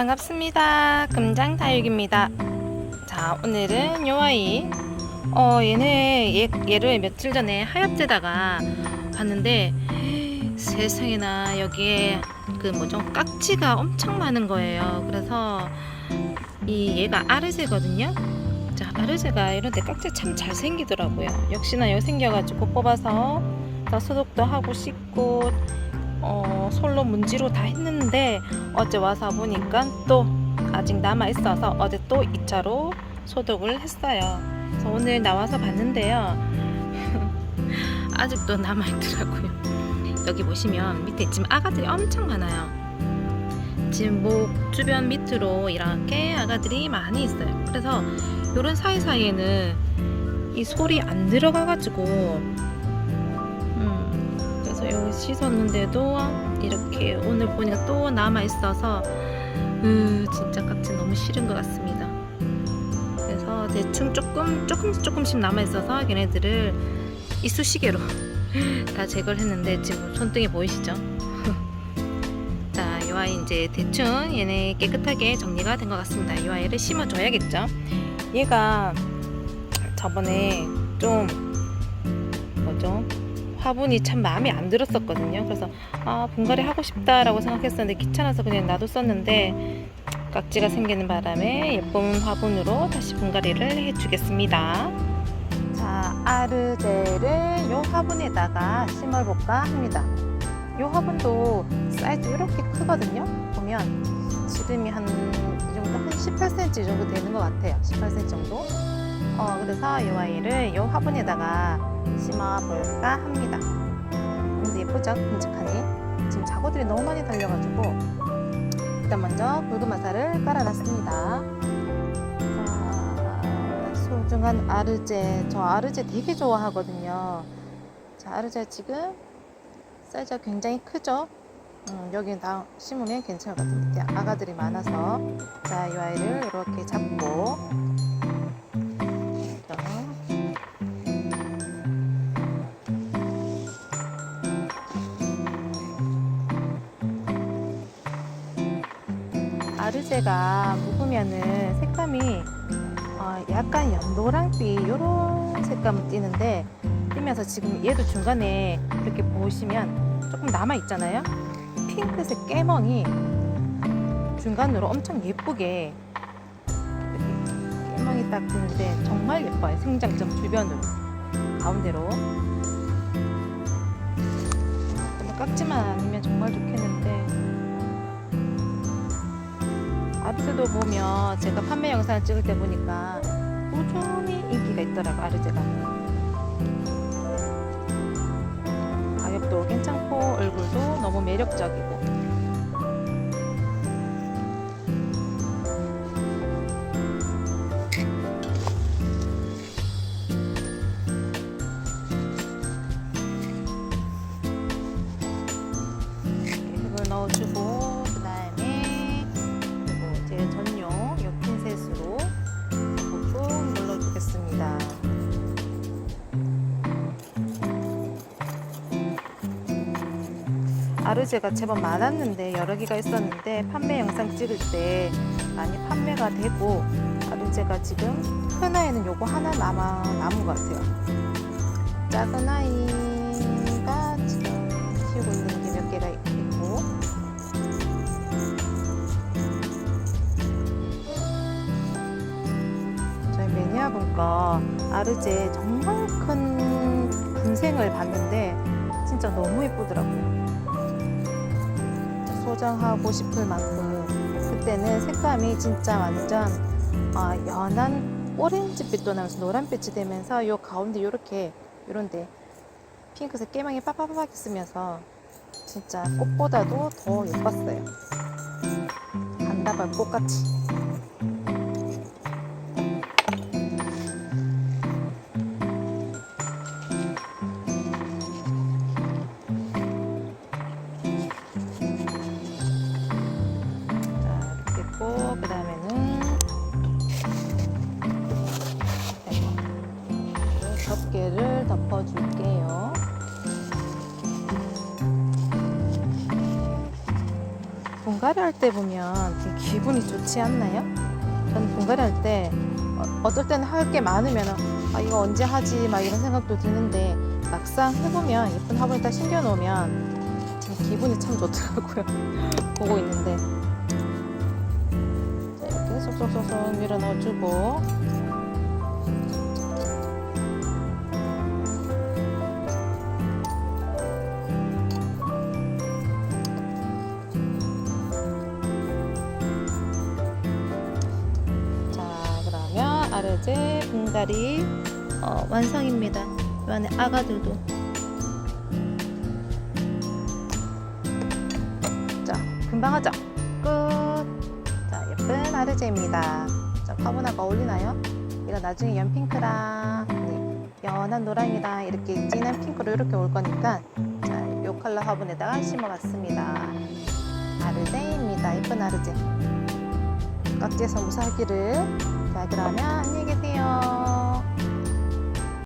반갑습니다. 금장다육입니다. 자, 오늘은 요 아이, 어, 얘네, 얘, 얘를 며칠 전에 하엽제다가 봤는데, 세상에나 여기에 그 뭐죠, 깍지가 엄청 많은 거예요. 그래서 이 얘가 아르제거든요. 자, 아르제가 이런데 깍지 참 잘 생기더라고요. 역시나 여기 생겨가지고 뽑아서 다 소독도 하고 씻고 어, 솔로 문지로 다 했는데 어제 와서 보니까 또 아직 남아 있어서 어제 또 2차로 소독을 했어요. 그래서 오늘 나와서 봤는데요. 아직도 남아 있더라고요. 여기 보시면 밑에 지금 아가들이 엄청 많아요. 지금 목 주변 밑으로 이렇게 아가들이 많이 있어요. 그래서 이런 사이사이에는 이 솔이 안 들어가가지고 씻었는데도 이렇게 오늘 보니까 또 남아 있어서 으, 진짜 깍지 너무 싫은 것 같습니다. 그래서 대충 조금 조금씩 조금씩 남아 있어서 걔네들을 이쑤시개로 다 제거를 했는데 지금 손등에 보이시죠? 자, 이 아이 이제 대충 얘네 깨끗하게 정리가 된 것 같습니다. 이 아이를 심어줘야겠죠? 얘가 저번에 좀 뭐죠? 화분이 참 마음에 안 들었었거든요. 그래서 아 분갈이 하고 싶다라고 생각했었는데 귀찮아서 그냥 놔뒀었는데 깍지가 생기는 바람에 예쁜 화분으로 다시 분갈이를 해주겠습니다. 자 아르제를 요 화분에다가 심어볼까 합니다. 요 화분도 사이즈 이렇게 크거든요. 보면 지름이 한 이 정도 한 18cm 정도 되는 것 같아요. 18cm 정도. 어 그래서 이 아이를 요 화분에다가 심어볼까 합니다. 근데 예쁘죠? 큼직하니. 지금 자고들이 너무 많이 달려가지고 일단 먼저 붉은 마사를 깔아놨습니다. 자, 소중한 아르제. 저 아르제 되게 좋아하거든요. 자, 아르제 지금 사이즈가 굉장히 크죠? 음, 여기 다 심으면 괜찮을 것 같은데 아가들이 많아서 자, 이 아이를 이렇게 잡고 아르제가 묵으면은 색감이 어, 약간 연노랑빛 이런 색감을 띠는데 띠면서 지금 얘도 중간에 이렇게 보시면 조금 남아 있잖아요. 핑크색 깨멍이 중간으로 엄청 예쁘게 깨멍이 딱 뜨는데 정말 예뻐요. 생장점 주변으로 가운데로 깍지만 아니면 정말 좋겠는데 아르제도 보면 제가 판매 영상을 찍을 때 보니까 꾸준히 인기가 있더라고 아르제가. 가격도 괜찮고 얼굴도 너무 매력적이고 아르제가 제법 많았는데 여러 개가 있었는데 판매 영상 찍을 때 많이 판매가 되고 아르제가 지금 큰 아이는 요거 하나 남아 남은 것 같아요. 작은 아이가 지금 키우고 있는 게 몇 개가 있고 저희 매니아분 거 아르제 정말 큰 분생을 봤는데 진짜 너무 예쁘더라고요. 소장하고 싶을 만큼 그때는 색감이 진짜 완전 어, 연한 오렌지빛도 나면서 노란빛이 되면서 요 가운데 요렇게 요런데 핑크색 깨망이 빠빠빠박 있으면서 진짜 꽃보다도 더 예뻤어요. 한다발 꽃같이. 그 다음에는 덮개를 덮어줄게요. 분갈이 분갈이 할 때 보면 기분이 좋지 않나요? 저는 분갈이 할때 어, 어떨 때는 할 게 많으면 아 이거 언제 하지 막 이런 생각도 드는데 막상 해보면 예쁜 화분에 딱 심겨 놓으면 참 기분이 참 좋더라고요. 보고 있는데 쏙쏙쏙쏙 밀어 넣어주고 자 그러면 아르제 분갈이 어, 완성입니다. 이 안에 아가들도 자 금방 하죠. 끝. 자 예쁜 아르제입니다. 자 화분하고 어울리나요? 이거 나중에 연핑크랑 네, 연한 노랑이랑 이렇게 진한 핑크로 이렇게 올 거니까 자 요 컬러 화분에다가 심어봤습니다. 아르제입니다. 예쁜 아르제. 깍지에서 무사하기를. 자 그러면